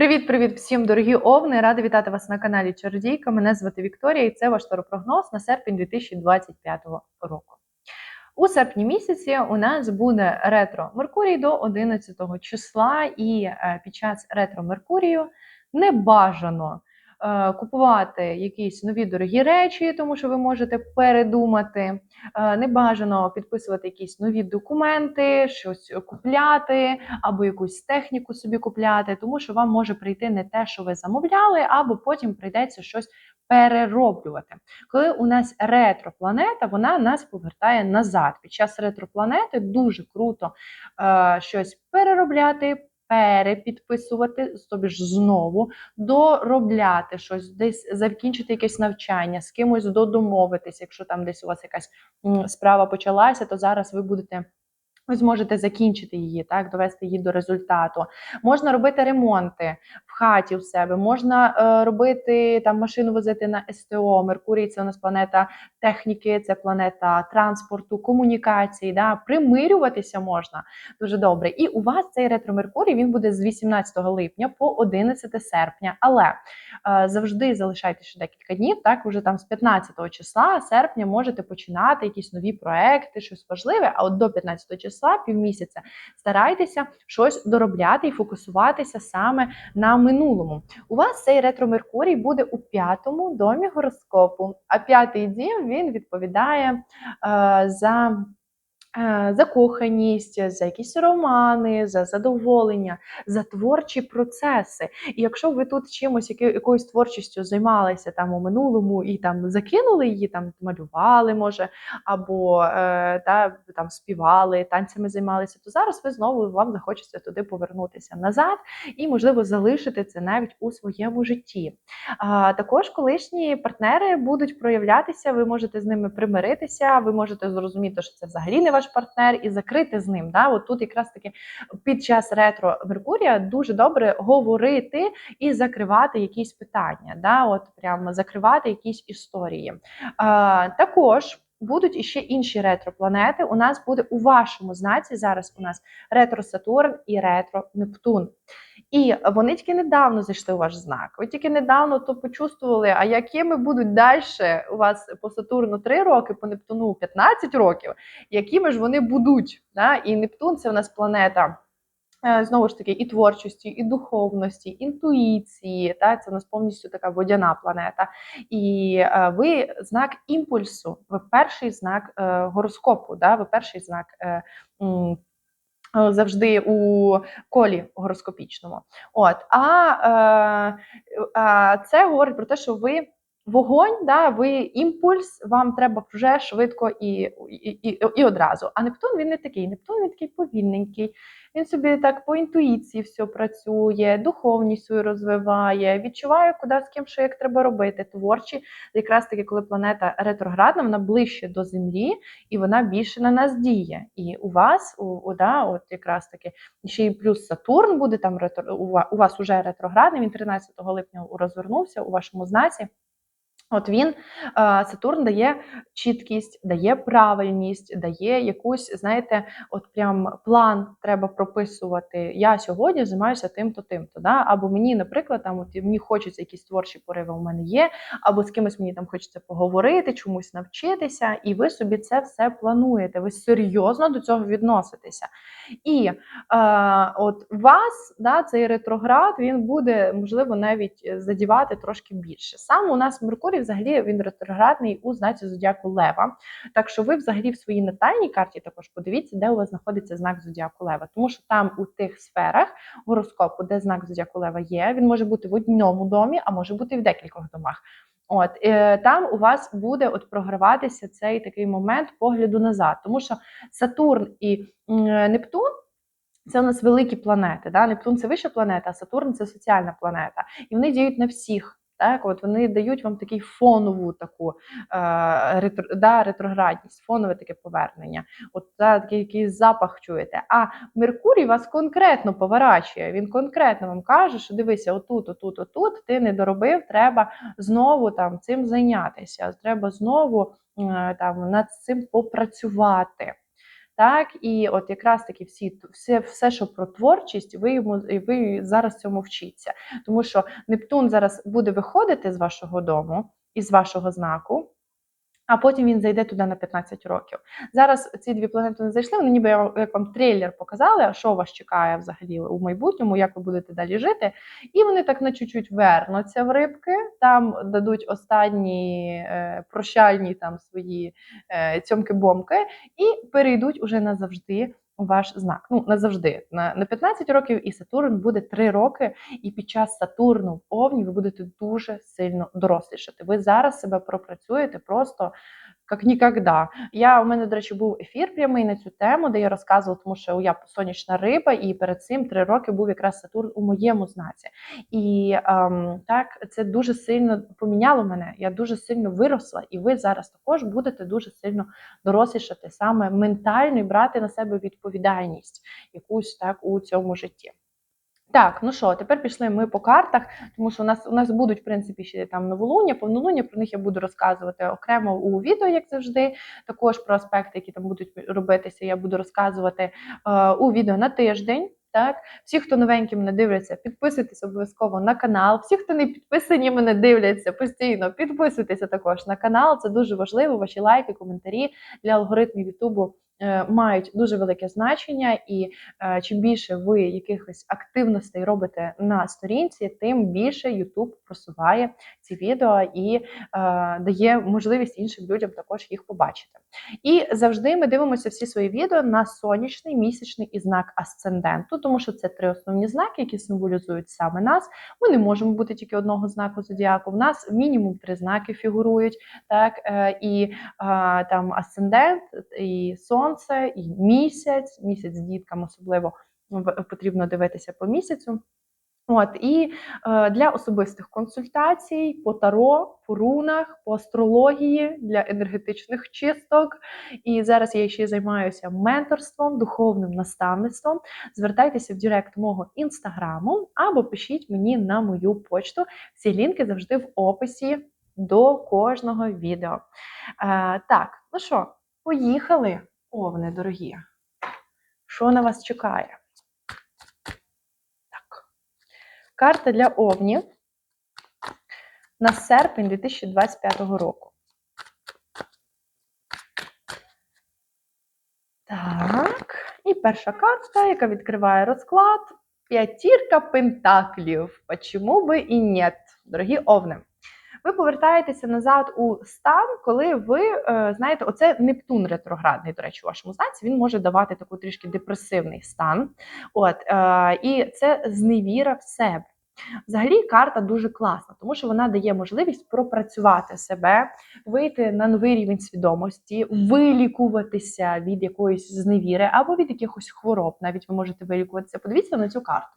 Привіт-привіт всім, дорогі овни! Рада вітати вас на каналі Чародійка. Мене звати Вікторія, і це ваш торопрогноз на серпень 2025 року. У серпні місяці у нас буде ретро Меркурій до 11 числа, і е, під час ретро Меркурію не бажано купувати якісь нові дорогі речі, тому що ви можете передумати. Е, Не бажано підписувати якісь нові документи, щось купляти або якусь техніку собі купляти, тому що вам може прийти не те, що ви замовляли, або потім прийдеться щось перероблювати. Коли у нас ретропланета, вона нас повертає назад. Під час ретропланети дуже круто е, щось переробляти. Перепідписувати тобі ж знову, доробляти щось, десь закінчити якесь навчання, з кимось додомовитись. Якщо там десь у вас якась справа почалася, то зараз ви будете. Ви зможете закінчити її, так, довести її до результату. Можна робити ремонти в хаті в себе, можна е, робити там машину возити на СТО. Меркурій це у нас планета техніки, це планета транспорту, комунікації. Да? Примирюватися можна дуже добре. І у вас цей ретро Меркурій він буде з 18 липня по 11 серпня. Але е, завжди залишайте ще декілька днів. Так, вже там з 15 числа серпня можете починати якісь нові проекти, щось важливе. А от до 15 числа, півмісяця, старайтеся щось доробляти і фокусуватися саме на минулому. У вас цей ретро Меркурій буде у п'ятому домі гороскопу. А п'ятий дім він відповідає е, за. Е, Закоханість, за якісь романи, за задоволення, за творчі процеси. І якщо ви тут чимось, якоюсь творчістю займалися там у минулому і там закинули її, там малювали, може, або е, та, там співали, танцями займалися, то зараз ви знову вам захочеться туди повернутися назад і, можливо, залишити це навіть у своєму житті. А, також колишні партнери будуть проявлятися, ви можете з ними примиритися, ви можете зрозуміти, що це взагалі не ваш партнер, і закрити з ним. Да? От тут якраз таки під час ретро Меркурія дуже добре говорити і закривати якісь питання, да? от прямо закривати якісь історії. А, також. Будуть іще інші ретропланети. У нас буде у вашому знаці зараз у нас ретро Сатурн і ретро Нептун. І вони тільки недавно зайшли у ваш знак. Ви тільки недавно то почувствували, а якими будуть далі у вас по Сатурну 3 роки, по Нептуну 15 років, якими ж вони будуть. Да? І Нептун це у нас планета. е, Знову ж таки, і творчості, і духовності, інтуїції. Та це у нас повністю така водяна планета. І е, ви знак імпульсу, ви перший знак е, гороскопу, да? ви перший знак завжди у колі гороскопічному. От, а, е, а це говорить про те, що ви. Вогонь, да, ви імпульс, вам треба вже швидко і, і, і, і одразу. А Нептун він не такий. Нептун він такий повільненький. Він собі так по інтуїції все працює, духовність свою розвиває, відчуває, куди з ким що як треба робити. Творчі, якраз таки, коли планета ретроградна, вона ближче до Землі і вона більше на нас діє. І у вас, у, у, да, от якраз таки, ще й плюс Сатурн буде там ретро, у, вас уже ретроградний, він 13 липня розвернувся у вашому знаці. От він е, Сатурн дає чіткість, дає правильність, дає якусь, знаєте, от прям план треба прописувати. Я сьогодні займаюся тим-то, тим-то. Да? Або мені, наприклад, там от мені хочеться якісь творчі пориви у мене є, або з кимось мені там хочеться поговорити, чомусь навчитися, і ви собі це все плануєте. Ви серйозно до цього відноситеся. І е, от вас, да, цей ретроград, він буде можливо навіть задівати трошки більше. Сам у нас Меркурій взагалі він ретроградний у знаці зодіаку Лева. Так що ви взагалі в своїй натальній карті також подивіться, де у вас знаходиться знак зодіаку Лева. Тому що там у тих сферах гороскопу, де знак зодіаку Лева є, він може бути в одному домі, а може бути в декількох домах. От е, там у вас буде от програватися цей такий момент погляду назад, тому що Сатурн і м, Нептун. Це у нас великі планети. Да? Нептун це вища планета, а Сатурн це соціальна планета. І вони діють на всіх. Так, от вони дають вам такий фонову таку е, ретро, да, ретроградність, фонове таке повернення. От да, такий якийсь запах чуєте. А Меркурій вас конкретно поворачує. Він конкретно вам каже, що дивися, отут, отут, отут, ти не доробив, треба знову там цим зайнятися. Треба знову е, там над цим попрацювати. Так, і от якраз таки всі все, все, що про творчість, ви йому ви зараз цьому вчіться. Тому що Нептун зараз буде виходити з вашого дому і з вашого знаку а потім він зайде туди на 15 років. Зараз ці дві планети не зайшли, вони ніби як вам трейлер показали, що вас чекає взагалі у майбутньому, як ви будете далі жити. І вони так на чуть-чуть вернуться в рибки, там дадуть останні е, прощальні там свої е, цьомки-бомки і перейдуть уже назавжди ваш знак. Ну, назавжди. На на 15 років і Сатурн буде 3 роки, і під час Сатурну в Овні ви будете дуже сильно дорослішати. Ви зараз себе пропрацюєте просто як ніколи. Я у мене, до речі, був ефір прямий на цю тему, де я розказувала, тому що я сонячна риба, і перед цим три роки був якраз Сатурн у моєму знаці. І ем, так це дуже сильно поміняло мене. Я дуже сильно виросла, і ви зараз також будете дуже сильно дорослішати саме ментально і брати на себе відповідальність якусь так у цьому житті. Так, ну що, тепер пішли ми по картах, тому що у нас у нас будуть в принципі ще там новолуння, повнолуння. Про них я буду розказувати окремо у відео, як завжди. Також про аспекти, які там будуть робитися, я буду розказувати е, у відео на тиждень. Так, всі, хто новенькі мене дивляться, підписуйтесь обов'язково на канал. Всі, хто не підписані, мене дивляться постійно, підписуйтеся також на канал. Це дуже важливо. Ваші лайки, коментарі для алгоритмів Ютубу мають дуже велике значення, і е, чим більше ви якихось активностей робите на сторінці, тим більше YouTube просуває ці відео і е, дає можливість іншим людям також їх побачити. І завжди ми дивимося всі свої відео на сонячний, місячний і знак асценденту, тому що це три основні знаки, які символізують саме нас. Ми не можемо бути тільки одного знаку зодіаку. В нас мінімум три знаки фігурують, так і там асцендент і сонце і місяць, місяць з дітками особливо потрібно дивитися по місяцю. От і е, для особистих консультацій по таро, по рунах, по астрології для енергетичних чисток. І зараз я ще займаюся менторством, духовним наставництвом. Звертайтеся в Директ мого інстаграму або пишіть мені на мою почту. Всі лінки завжди в описі до кожного відео. Е, так, ну що, поїхали. Овни, дорогі. Що на вас чекає? Так. Карта для овнів на серпень 2025 року. Так. І перша карта, яка відкриває розклад. П'ятірка пентаклів. Почому би і ні, дорогі овни? ви повертаєтеся назад у стан, коли ви е, знаєте, оце Нептун ретроградний, до речі, у вашому знаці, він може давати таку трішки депресивний стан. От, е, І це зневіра в себе. Взагалі, карта дуже класна, тому що вона дає можливість пропрацювати себе, вийти на новий рівень свідомості, вилікуватися від якоїсь зневіри або від якихось хвороб. Навіть ви можете вилікуватися. Подивіться на цю карту.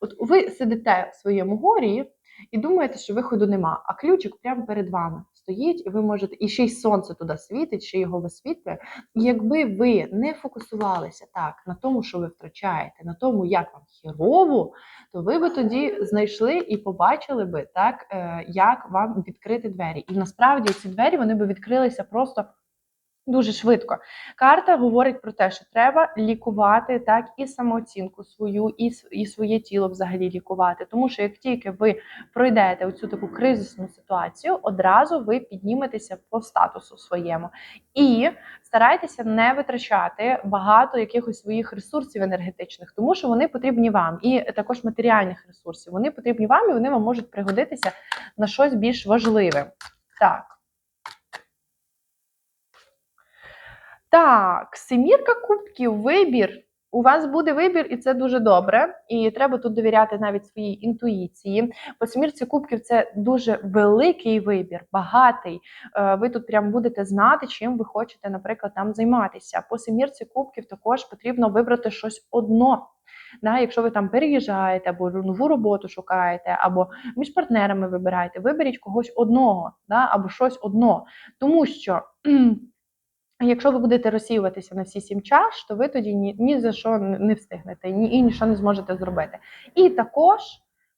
От ви сидите в своєму горі, і думаєте, що виходу нема, а ключик прямо перед вами стоїть, і ви можете, і ще й сонце туди світить, ще його висвітлює. І якби ви не фокусувалися так на тому, що ви втрачаєте, на тому, як вам хірово, то ви би тоді знайшли і побачили би так, е, як вам відкрити двері. І насправді ці двері вони би відкрилися просто. Дуже швидко. Карта говорить про те, що треба лікувати так і самооцінку свою, і і своє тіло взагалі лікувати. Тому що як тільки ви пройдете оцю таку кризисну ситуацію, одразу ви підніметеся по статусу своєму. І старайтеся не витрачати багато якихось своїх ресурсів енергетичних, тому що вони потрібні вам, і також матеріальних ресурсів. Вони потрібні вам, і вони вам можуть пригодитися на щось більш важливе. Так. Так, семірка кубків, вибір. У вас буде вибір, і це дуже добре. І треба тут довіряти навіть своїй інтуїції. По семірці кубків це дуже великий вибір, багатий. Е, ви тут прям будете знати, чим ви хочете, наприклад, там займатися. По семірці кубків також потрібно вибрати щось одно. Да, Якщо ви там переїжджаєте, або нову роботу шукаєте, або між партнерами вибираєте, виберіть когось одного, да, або щось одно. Тому що. Якщо ви будете розсіюватися на всі сім чаш, то ви тоді ні, ні за що не встигнете, ні і нічого не зможете зробити. І також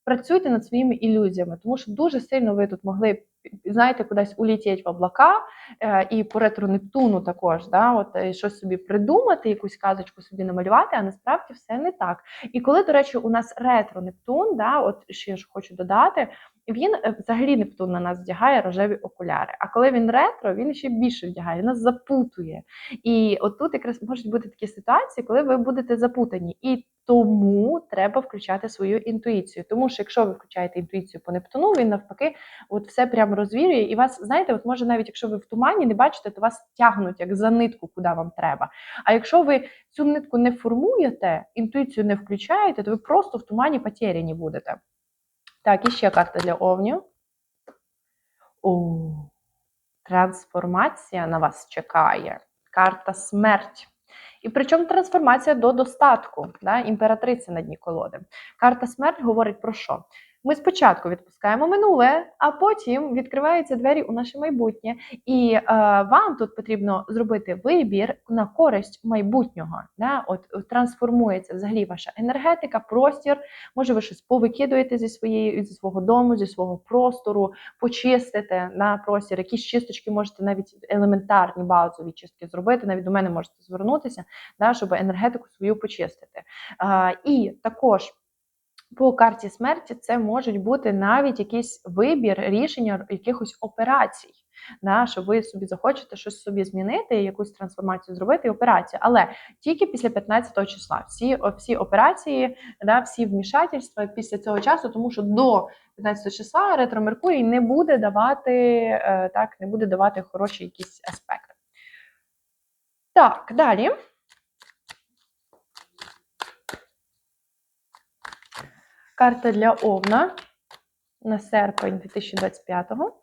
працюйте над своїми ілюзіями, тому що дуже сильно ви тут могли знаєте, кудись улетіть в облака, е, і по ретро Нептуну також, да, от е, щось собі придумати, якусь казочку собі намалювати, а насправді все не так. І коли, до речі, у нас ретро Нептун, да, от ще ж хочу додати, він е, взагалі Нептун на нас вдягає рожеві окуляри. А коли він ретро, він ще більше вдягає, він нас запутує. І отут якраз можуть бути такі ситуації, коли ви будете запутані. І тому треба включати свою інтуїцію. Тому що якщо ви включаєте інтуїцію по Нептуну, він навпаки, от все прямо розвірює, і вас, знаєте, от може навіть якщо ви в тумані не бачите, то вас тягнуть як за нитку, куди вам треба. А якщо ви цю нитку не формуєте, інтуїцію не включаєте, то ви просто в тумані потеряні будете. Так, і ще карта для овнів. О, трансформація на вас чекає. Карта смерть. І причому трансформація до достатку, да, імператриця на дні колоди. Карта смерть говорить про що? Ми спочатку відпускаємо минуле, а потім відкриваються двері у наше майбутнє. І е, вам тут потрібно зробити вибір на користь майбутнього. Да? От трансформується взагалі ваша енергетика, простір. Може, ви щось повикидуєте зі своєї зі свого дому, зі свого простору, почистите на простір. Якісь чисточки можете навіть елементарні базові чистки зробити. Навіть до мене можете звернутися, да, щоб енергетику свою почистити. Е, і також. По карті смерті це можуть бути навіть якийсь вибір, рішення якихось операцій. Да, що ви собі захочете щось собі змінити, якусь трансформацію зробити, операцію. Але тільки після 15 числа. Всі всі операції, да, всі вмішательства після цього часу, тому що до 15 числа ретро Меркурій не буде давати е, так, не буде давати хороші якісь аспекти. Так, далі. Карта для Овна на серпень 2025-го.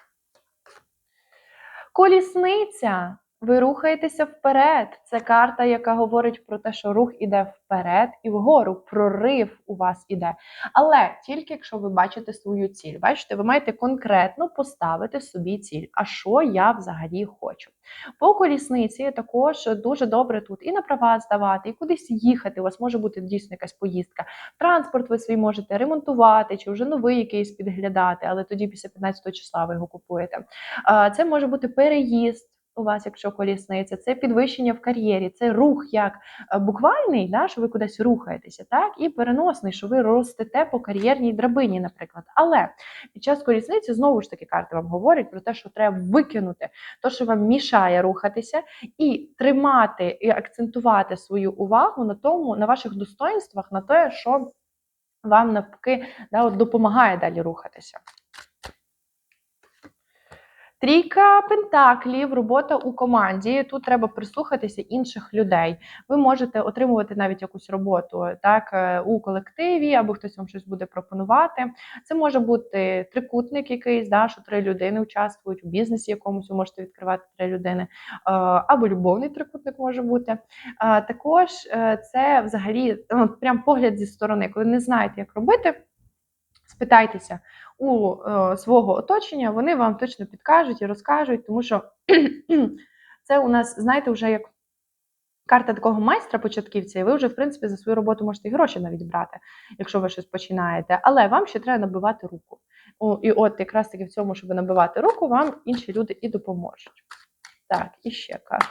Колісниця. Ви рухаєтеся вперед. Це карта, яка говорить про те, що рух іде вперед і вгору. Прорив у вас іде. Але тільки якщо ви бачите свою ціль. Бачите, ви маєте конкретно поставити собі ціль. А що я взагалі хочу? По колісниці також дуже добре тут і на права здавати, і кудись їхати. У вас може бути дійсно якась поїздка. Транспорт ви свій можете ремонтувати, чи вже новий якийсь підглядати, але тоді після 15 числа ви його купуєте. Це може бути переїзд у вас, якщо колісниця, це підвищення в кар'єрі, це рух як е, буквальний, да, що ви кудись рухаєтеся, так, і переносний, що ви ростете по кар'єрній драбині, наприклад. Але під час колісниці знову ж таки карти вам говорять про те, що треба викинути те, що вам мішає рухатися, і тримати і акцентувати свою увагу на тому, на ваших достоинствах, на те, що вам навпаки да, от допомагає далі рухатися. Трійка пентаклів, робота у команді. Тут треба прислухатися інших людей. Ви можете отримувати навіть якусь роботу так е, у колективі, або хтось вам щось буде пропонувати. Це може бути трикутник, якийсь да, що три людини участвують у бізнесі, якомусь ви можете відкривати три людини, е, або любовний трикутник може бути. Е, також це взагалі ну, прям погляд зі сторони, коли не знаєте, як робити. Спитайтеся у е, свого оточення, вони вам точно підкажуть і розкажуть, тому що це у нас, знаєте, вже як карта такого майстра початківця, і ви вже, в принципі, за свою роботу можете гроші навіть брати, якщо ви щось починаєте. Але вам ще треба набивати руку. О, і от якраз таки в цьому, щоб набивати руку, вам інші люди і допоможуть. Так, і ще карта.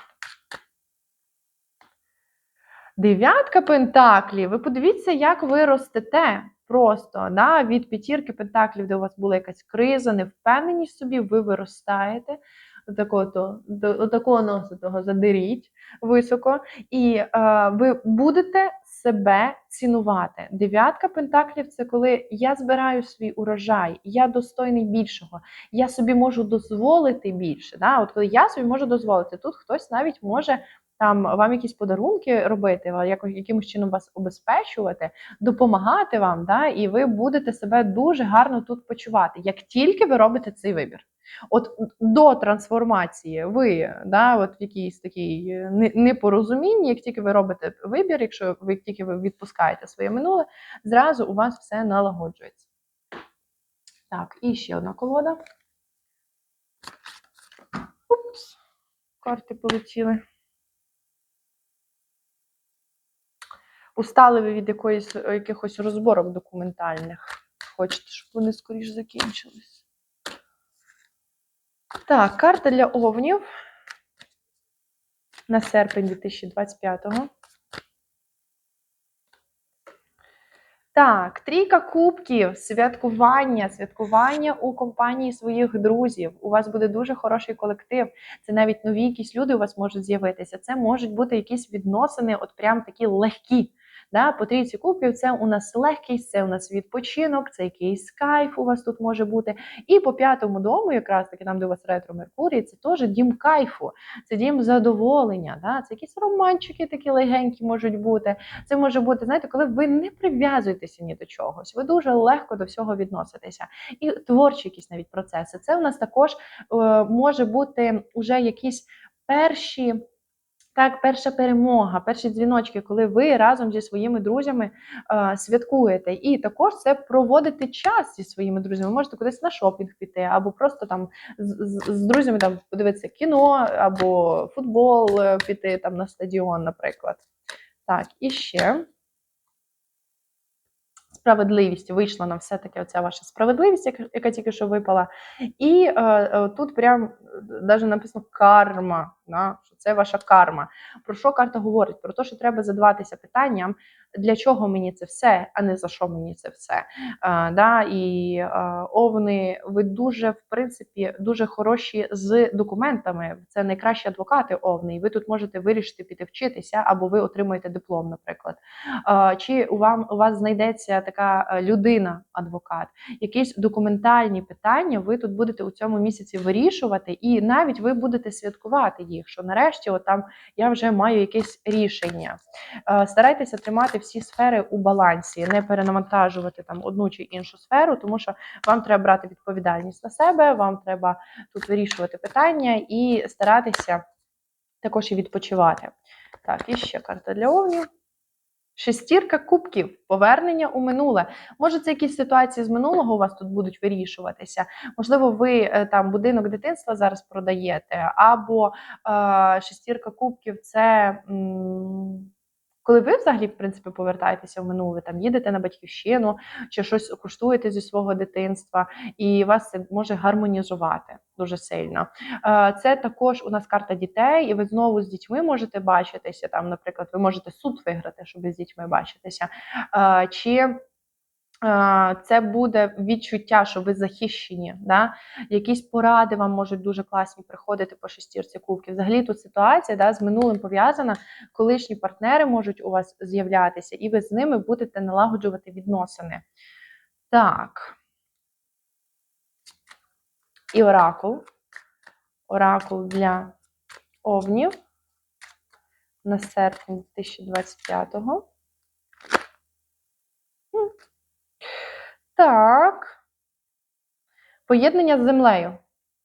Дев'ятка пентаклів. Ви подивіться, як ви ростете просто да, від п'ятірки пентаклів, де у вас була якась криза, невпевненість собі, ви виростаєте. Такого, до такого носу задеріть високо, і е, ви будете себе цінувати. Дев'ятка пентаклів це коли я збираю свій урожай, я достойний більшого, я собі можу дозволити більше. Да? От коли я собі можу дозволити, тут хтось навіть може там вам якісь подарунки робити, якимось чином вас обезпечувати, допомагати вам, да, і ви будете себе дуже гарно тут почувати, як тільки ви робите цей вибір. От до трансформації ви да, от в якійсь такій е, непорозумінні, як тільки ви робите вибір, якщо ви тільки ви відпускаєте своє минуле, зразу у вас все налагоджується. Так, і ще одна колода. Упс, карти полетіли. Устали ви від якоїсь е, якихось розборок документальних. Хочете, щоб вони скоріш закінчились. Так, карта для овнів на серпень 2025-го. Так, трійка кубків, святкування, святкування у компанії своїх друзів. У вас буде дуже хороший колектив. Це навіть нові якісь люди у вас можуть з'явитися. Це можуть бути якісь відносини, от прям такі легкі. Да, по трійці кубків це у нас легкість, це у нас відпочинок, це якийсь кайф у вас тут може бути. І по п'ятому дому, якраз таки там, де у вас ретро Меркурій, це теж дім кайфу, це дім задоволення. Да? Це якісь романчики такі легенькі можуть бути. Це може бути, знаєте, коли ви не прив'язуєтеся ні до чогось, ви дуже легко до всього відноситеся. І творчі якісь навіть процеси. Це у нас також е, може бути уже якісь перші. Так, перша перемога, перші дзвіночки, коли ви разом зі своїми друзями е, святкуєте. І також це проводити час зі своїми друзями. Ви можете кудись на шопінг піти, або просто там з, з, з друзями там подивитися кіно, або футбол е, піти там на стадіон, наприклад. Так, і ще. Справедливість вийшла нам все-таки оця ваша справедливість, яка, яка тільки що випала. І е, е, тут прям навіть написано карма. Да? Що це ваша карма. Про що карта говорить? Про те, що треба задаватися питанням, для чого мені це все, а не за що мені це все. Е, да? І е, овни, ви дуже, в принципі, дуже хороші з документами. Це найкращі адвокати овни. І ви тут можете вирішити піти вчитися, або ви отримуєте диплом, наприклад. Е, чи у вам у вас знайдеться така е, людина, адвокат, якісь документальні питання ви тут будете у цьому місяці вирішувати, і навіть ви будете святкувати їх. Що нарешті, от там я вже маю якесь рішення. Е, Старайтеся тримати всі сфери у балансі, не перенавантажувати там одну чи іншу сферу, тому що вам треба брати відповідальність на себе, вам треба тут вирішувати питання і старатися також і відпочивати. Так, і ще карта для овнів. Шестірка кубків, повернення у минуле. Може, це якісь ситуації з минулого у вас тут будуть вирішуватися. Можливо, ви е, там будинок дитинства зараз продаєте, або е, шестірка кубків це. М коли ви взагалі, в принципі, повертаєтеся в минуле, там їдете на батьківщину чи щось куштуєте зі свого дитинства, і вас це може гармонізувати дуже сильно. Е, Це також у нас карта дітей, і ви знову з дітьми можете бачитися. Там, наприклад, ви можете суд виграти, щоб з дітьми бачитися. Е, Чи це буде відчуття, що ви захищені. Да? Якісь поради вам можуть дуже класні приходити по шестірці кубків. Взагалі тут ситуація да, з минулим пов'язана, колишні партнери можуть у вас з'являтися, і ви з ними будете налагоджувати відносини. Так. І оракул. Оракул для овнів на серпень 2025-го. Так. Поєднання з землею.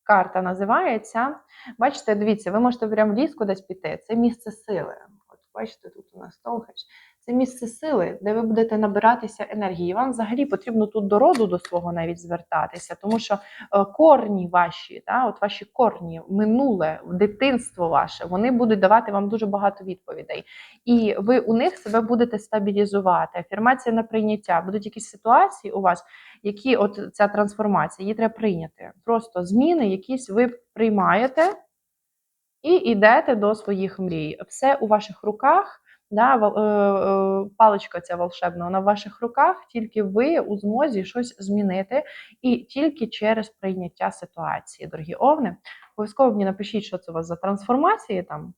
Карта називається. Бачите, дивіться, ви можете прямо в ліс кудись піти. Це місце сили. От бачите, тут у нас Стонхедж. Це місце сили, де ви будете набиратися енергії. Вам взагалі потрібно тут до роду до свого навіть звертатися, тому що е, корні ваші, та, от ваші корні, минуле, дитинство ваше, вони будуть давати вам дуже багато відповідей. І ви у них себе будете стабілізувати. Афірмація на прийняття. Будуть якісь ситуації у вас, які от ця трансформація, її треба прийняти. Просто зміни, якісь ви приймаєте і йдете до своїх мрій. Все у ваших руках. Да, е, е, Паличка ця волшебна, вона в ваших руках, тільки ви у змозі щось змінити, і тільки через прийняття ситуації, дорогі овни. Обов'язково мені напишіть, що це у вас за трансформації там.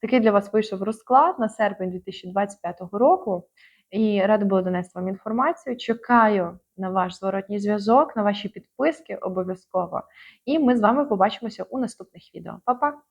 Такий для вас вийшов розклад на серпень 2025 року. І рада була донести вам інформацію. Чекаю на ваш зворотній зв'язок, на ваші підписки обов'язково. І ми з вами побачимося у наступних відео. Па-па!